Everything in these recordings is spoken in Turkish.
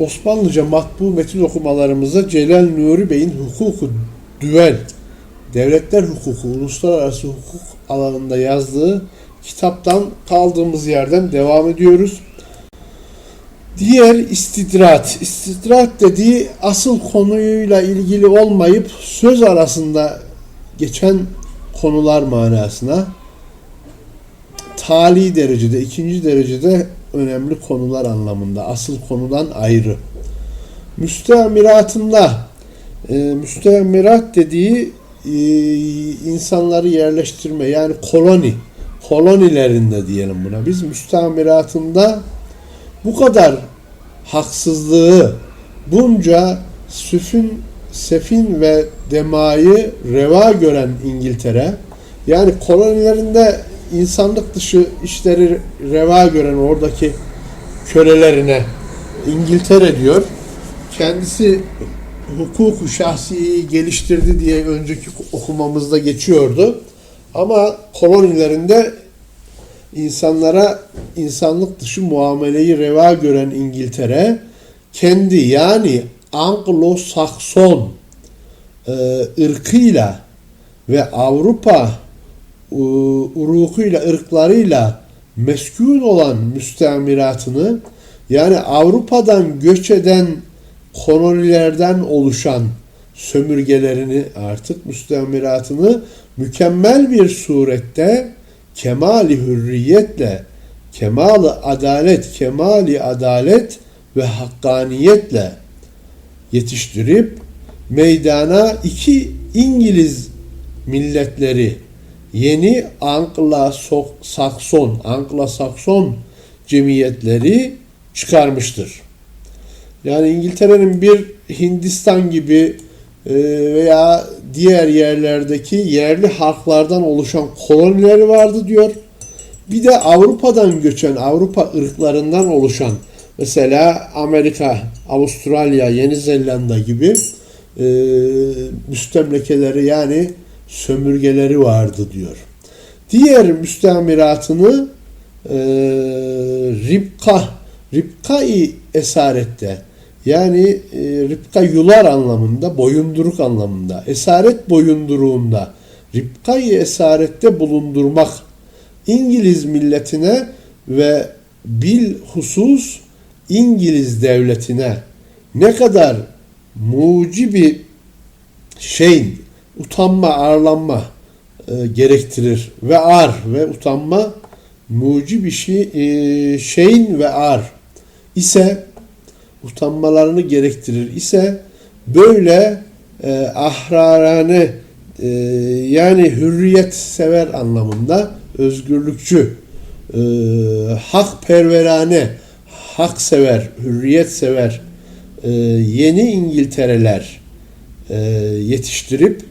Osmanlıca matbu metin okumalarımızda Celal Nuri Bey'in Hukuku Düvel, Devletler Hukuku, Uluslararası Hukuk alanında yazdığı kitaptan kaldığımız yerden devam ediyoruz. Diğer istidrat. İstidrat dediği asıl konuyla ilgili olmayıp söz arasında geçen konular manasına tali derecede, ikinci derecede önemli konular anlamında. Asıl konudan ayrı. Müstemiratında e, müstemirat dediği e, insanları yerleştirme yani koloni kolonilerinde diyelim buna. Biz müstemiratında bu kadar haksızlığı bunca süfün, sefin ve demayı reva gören İngiltere yani kolonilerinde insanlık dışı işleri reva gören oradaki kölelerine İngiltere diyor. Kendisi hukuku şahsiyi geliştirdi diye önceki okumamızda geçiyordu. Ama kolonilerinde insanlara insanlık dışı muameleyi reva gören İngiltere kendi yani Anglo-Sakson e, ırkıyla ve Avrupa urukuyla, ırklarıyla meskun olan müstemiratını yani Avrupa'dan göç eden kolonilerden oluşan sömürgelerini artık müstemiratını mükemmel bir surette kemali hürriyetle, kemali adalet, kemali adalet ve hakkaniyetle yetiştirip meydana iki İngiliz milletleri yeni Anglo-Sakson, Anglo-Sakson cemiyetleri çıkarmıştır. Yani İngiltere'nin bir Hindistan gibi e, veya diğer yerlerdeki yerli halklardan oluşan kolonileri vardı diyor. Bir de Avrupa'dan göçen, Avrupa ırklarından oluşan mesela Amerika, Avustralya, Yeni Zelanda gibi e, müstemlekeleri yani sömürgeleri vardı diyor. Diğer müstemiratını e, Ripka, Ripka-i Esaret'te yani e, Ripka yular anlamında, boyunduruk anlamında, esaret boyunduruğunda Ripka-i Esaret'te bulundurmak İngiliz milletine ve bil İngiliz devletine ne kadar mucibi şeyin utanma, arlanma e, gerektirir. Ve ar ve utanma mucibi şey, e, şeyin ve ar ise utanmalarını gerektirir ise böyle e, ahrarane e, yani hürriyet sever anlamında özgürlükçü e, hak perverane hak sever, hürriyet sever e, yeni İngiltereler e, yetiştirip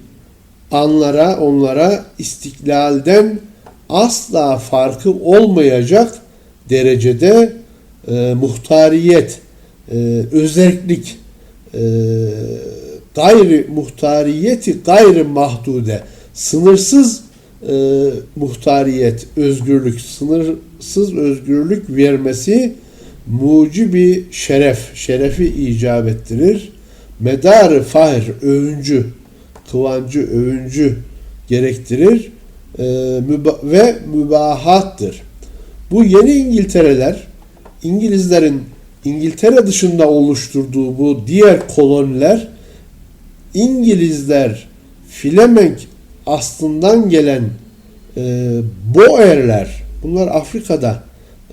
anlara, onlara istiklalden asla farkı olmayacak derecede e, muhtariyet, e, özellik, e, gayri muhtariyeti gayri mahdude, sınırsız e, muhtariyet, özgürlük, sınırsız özgürlük vermesi mucibi şeref, şerefi icap ettirir. Medarı fahir, övüncü, kıvancı, övüncü gerektirir e, müba ve mübahattır. Bu yeni İngiltereler, İngilizlerin İngiltere dışında oluşturduğu bu diğer koloniler İngilizler Flemenk aslından gelen e, Boerler bunlar Afrika'da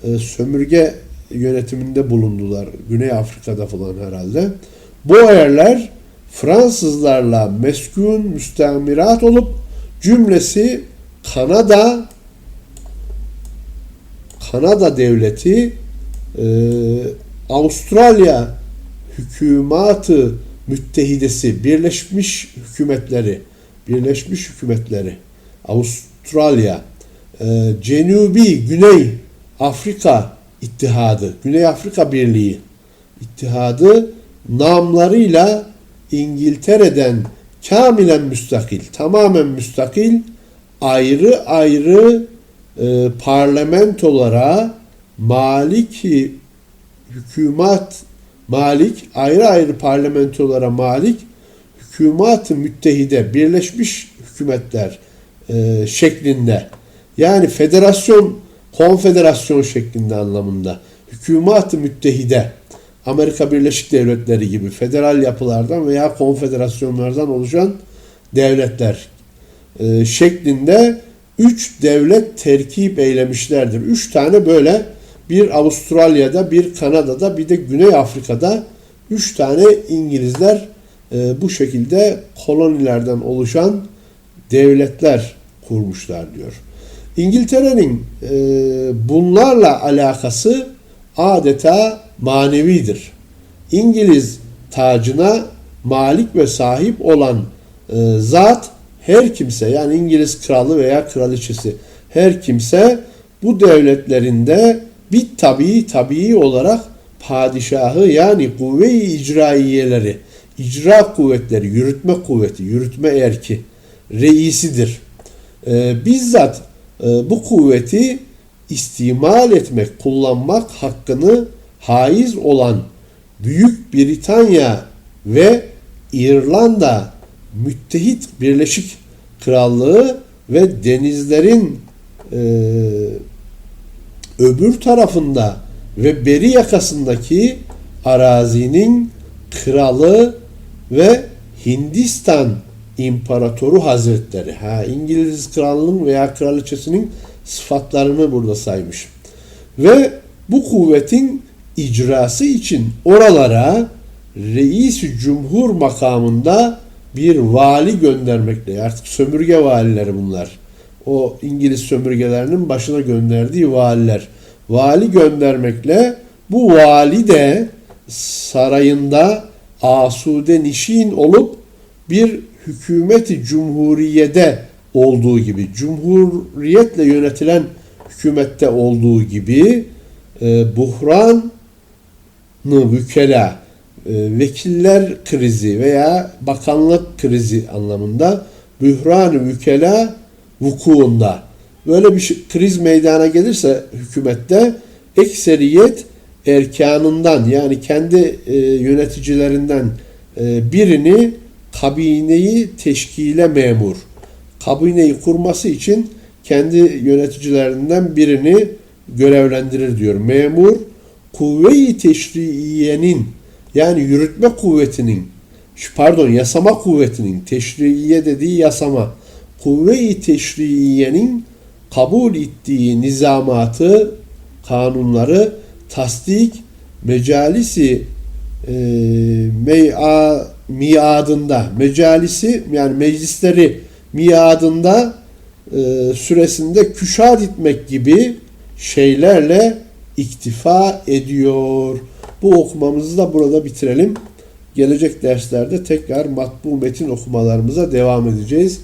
e, sömürge yönetiminde bulundular. Güney Afrika'da falan herhalde. Boerler Fransızlarla meskun müstemirat olup cümlesi Kanada Kanada devleti e, Avustralya hükümatı müttehidesi Birleşmiş Hükümetleri Birleşmiş Hükümetleri Avustralya e, Cenubi Güney Afrika İttihadı Güney Afrika Birliği İttihadı namlarıyla İngiltere'den kamilen müstakil, tamamen müstakil ayrı ayrı e, parlamentolara maliki hükümet malik, ayrı ayrı parlamentolara malik hükümat-ı müttehide, birleşmiş hükümetler e, şeklinde. Yani federasyon, konfederasyon şeklinde anlamında. Hükümat-ı müttehide Amerika Birleşik Devletleri gibi federal yapılardan veya konfederasyonlardan oluşan devletler e, şeklinde üç devlet terkip eylemişlerdir. Üç tane böyle bir Avustralya'da, bir Kanada'da, bir de Güney Afrika'da üç tane İngilizler e, bu şekilde kolonilerden oluşan devletler kurmuşlar diyor. İngiltere'nin e, bunlarla alakası adeta manevidir. İngiliz tacına malik ve sahip olan e, zat her kimse yani İngiliz kralı veya kraliçesi her kimse bu devletlerinde bir tabii tabii olarak padişahı yani kuvve-i icraiyeleri, icra kuvvetleri, yürütme kuvveti, yürütme erki reisidir. Ee, bizzat e, bu kuvveti istimal etmek, kullanmak hakkını haiz olan Büyük Britanya ve İrlanda müttehit Birleşik Krallığı ve denizlerin e, öbür tarafında ve beri yakasındaki arazinin kralı ve Hindistan İmparatoru Hazretleri. Ha, İngiliz krallığının veya kraliçesinin sıfatlarını burada saymış. Ve bu kuvvetin icrası için oralara reis cumhur makamında bir vali göndermekle artık sömürge valileri bunlar. O İngiliz sömürgelerinin başına gönderdiği valiler. Vali göndermekle bu vali de sarayında asude nişin olup bir hükümeti cumhuriyede olduğu gibi, cumhuriyetle yönetilen hükümette olduğu gibi e, buhran vükela e, vekiller krizi veya bakanlık krizi anlamında bühran vükela vukuunda böyle bir şey, kriz meydana gelirse hükümette ekseriyet erkanından yani kendi e, yöneticilerinden e, birini kabineyi teşkile memur. Kabineyi kurması için kendi yöneticilerinden birini görevlendirir diyor. Memur kuvve-i teşriiyenin yani yürütme kuvvetinin pardon yasama kuvvetinin teşriiye dediği yasama kuvve-i teşriiyenin kabul ettiği nizamatı kanunları tasdik mecalisi e, mey'a, miadında mecalisi yani meclisleri miadında e, süresinde küşat etmek gibi şeylerle iktifa ediyor. Bu okumamızı da burada bitirelim. Gelecek derslerde tekrar matbu metin okumalarımıza devam edeceğiz.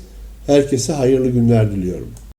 Herkese hayırlı günler diliyorum.